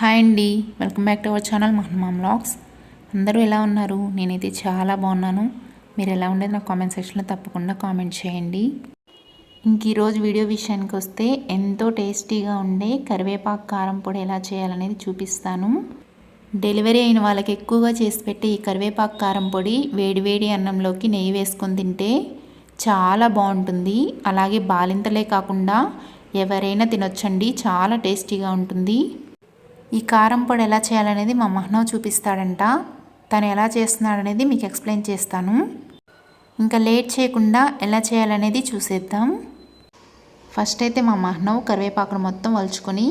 Hi అండి. Welcome back to our channel మహన్మా blogs అందరూ ఎలా ఉన్నారు? నేనైతే చాలా బాగున్నాను. మీరు ఎలా ఉండేది నా కామెంట్ సెక్షన్లో తప్పకుండా కామెంట్ చేయండి. ఇంక ఈరోజు వీడియో విషయానికి వస్తే ఎంతో టేస్టీగా ఉండే కరివేపాకు కారం పొడి ఎలా చేయాలనేది చూపిస్తాను. డెలివరీ అయిన వాళ్ళకి ఎక్కువగా చేసి పెట్టే ఈ కరివేపాకు కారం పొడి వేడివేడి అన్నంలోకి నెయ్యి వేసుకొని తింటే చాలా బాగుంటుంది. అలాగే బాలింతలే కాకుండా ఎవరైనా తినొచ్చండి. చాలా టేస్టీగా ఉంటుంది. ఈ కారం పొడి ఎలా చేయాలనేది మా మహనవ్ చూపిస్తాడంట. తను ఎలా చేస్తున్నాడనేది మీకు ఎక్స్ప్లెయిన్ చేస్తాను. ఇంకా లేట్ చేయకుండా ఎలా చేయాలనేది చూసేద్దాం. ఫస్ట్ అయితే మా మహనవ్ కరివేపాకును మొత్తం వలుచుకొని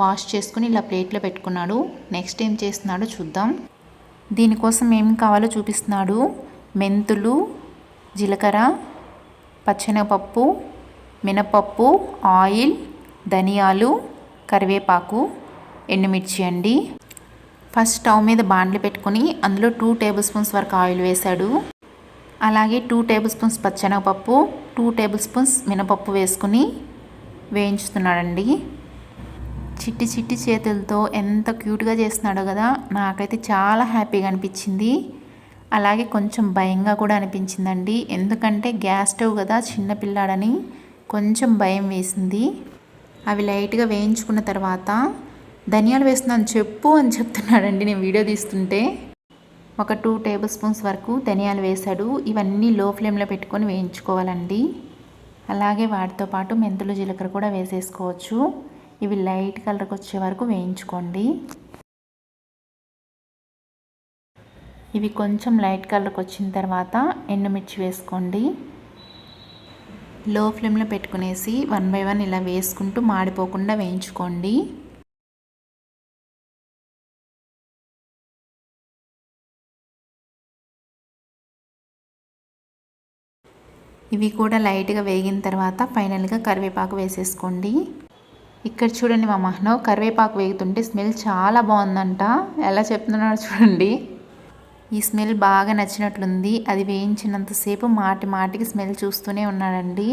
వాష్ చేసుకుని ఇలా ప్లేట్లో పెట్టుకున్నాడు. నెక్స్ట్ ఏం చేస్తున్నాడో చూద్దాం. దీనికోసం ఏం కావాలో చూపిస్తున్నాడు. మెంతులు జీలకర్ర పచ్చెనగపప్పు మినపప్పు ఆయిల్ ధనియాలు కరివేపాకు. ఎండుమిర్చి అండి. ఫస్ట్ స్టవ్ మీద బాండ్లు పెట్టుకుని అందులో టూ టేబుల్ స్పూన్స్ వరకు ఆయిల్ వేశాడు. అలాగే టూ టేబుల్ స్పూన్స్ పచ్చెనగపప్పు టూ టేబుల్ స్పూన్స్ మినపప్పు వేసుకుని వేయించుతున్నాడండి. చిట్టి చిట్టి చేతులతో ఎంత క్యూట్గా చేస్తున్నాడో కదా నాకైతే చాలా హ్యాపీగా అనిపించింది. అలాగే కొంచెం భయంగా కూడా అనిపించిందండి. ఎందుకంటే గ్యాస్ స్టవ్ కదా చిన్నపిల్లాడని కొంచెం భయం వేసింది. అవి లైట్గా వేయించుకున్న తర్వాత ధనియాలు వేస్తున్నాను చెప్పు అని చెప్తున్నాడండి. నేను వీడియో తీస్తుంటే ఒక టూ టేబుల్ స్పూన్స్ వరకు ధనియాలు వేశాడు. ఇవన్నీ లో ఫ్లేమ్లో పెట్టుకొని వేయించుకోవాలండి. అలాగే వాటితో పాటు మెంతులు జీలకర్ర కూడా వేసేసుకోవచ్చు. ఇవి లైట్ కలర్కి వచ్చే వరకు వేయించుకోండి. ఇవి కొంచెం లైట్ కలర్కి వచ్చిన తర్వాత ఎండుమిర్చి వేసుకోండి. లో ఫ్లేమ్లో పెట్టుకునేసి వన్ బై వన్ ఇలా వేసుకుంటూ మాడిపోకుండా వేయించుకోండి. ఇవి కూడా లైట్గా వేగిన తర్వాత ఫైనల్గా కరివేపాకు వేసేసుకోండి. ఇక్కడ చూడండి మా మహనవ్ కరివేపాకు వేగుతుంటే స్మెల్ చాలా బాగుందంట. ఎలా చెప్తున్నాడో చూడండి. ఈ స్మెల్ బాగా నచ్చినట్లుంది. అది వేయించినంతసేపు మాటి మాటికి స్మెల్ చూస్తూనే ఉన్నాడండి.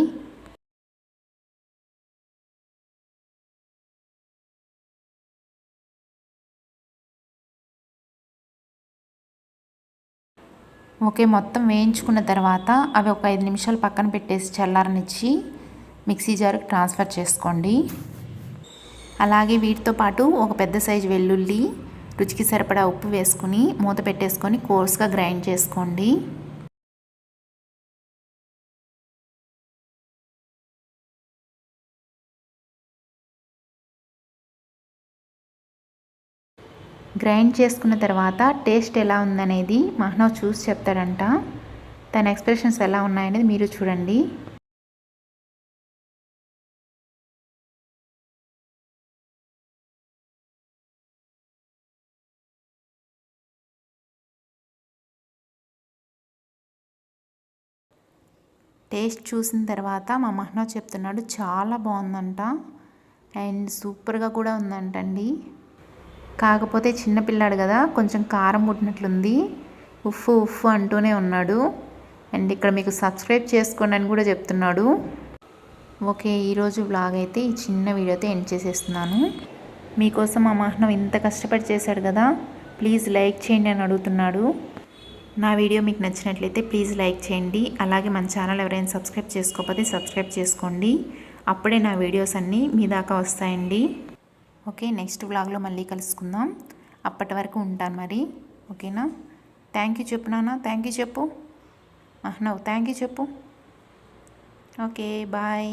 ఓకే మొత్తం వేయించుకున్న తర్వాత అవి ఒక ఐదు నిమిషాలు పక్కన పెట్టేసి చల్లారనిచ్చి మిక్సీ జార్కి ట్రాన్స్ఫర్ చేసుకోండి. అలాగే వీటితో పాటు ఒక పెద్ద సైజు వెల్లుల్లి రుచికి సరిపడా ఉప్పు వేసుకుని మూత పెట్టేసుకొని కోర్స్గా గ్రైండ్ చేసుకోండి. గ్రైండ్ చేసుకున్న తర్వాత టేస్ట్ ఎలా ఉందనేది మహనవ్ చూసి చెప్తాడంట. తన ఎక్స్ప్రెషన్స్ ఎలా ఉన్నాయనేది మీరు చూడండి. టేస్ట్ చూసిన తర్వాత మా మహనవ్ చెప్తున్నాడు చాలా బాగుందంట. అండ్ సూపర్గా కూడా ఉందంటండి. కాకపోతే చిన్నపిల్లాడు కదా కొంచెం కారం పుట్టినట్లుంది ఉఫ్ఫు ఉఫ్ఫు అంటూనే ఉన్నాడు. అండ్ ఇక్కడ మీకు సబ్స్క్రైబ్ చేసుకోండి అని కూడా చెప్తున్నాడు. ఓకే ఈరోజు బ్లాగ్ అయితే ఈ చిన్న వీడియోతో ఎండ్ చేసేస్తున్నాను. మీకోసం మా మాహ్నం ఇంత కష్టపడి చేశాడు కదా ప్లీజ్ లైక్ చేయండి అని అడుగుతున్నాడు. నా వీడియో మీకు నచ్చినట్లయితే ప్లీజ్ లైక్ చేయండి. అలాగే మన ఛానల్ ఎవరైనా సబ్స్క్రైబ్ చేసుకోకపోతే సబ్స్క్రైబ్ చేసుకోండి. అప్పుడే నా వీడియోస్ అన్నీ మీ దాకా వస్తాయండి. ఓకే నెక్స్ట్ వ్లాగ్లో మళ్ళీ కలుసుకుందాం. అప్పటి వరకు ఉంటాను మరి. ఓకేనా? థ్యాంక్ యూ చెప్పు నాన్న. థ్యాంక్ యూ చెప్పు. నవ్వు థ్యాంక్ యూ చెప్పు. Okay bye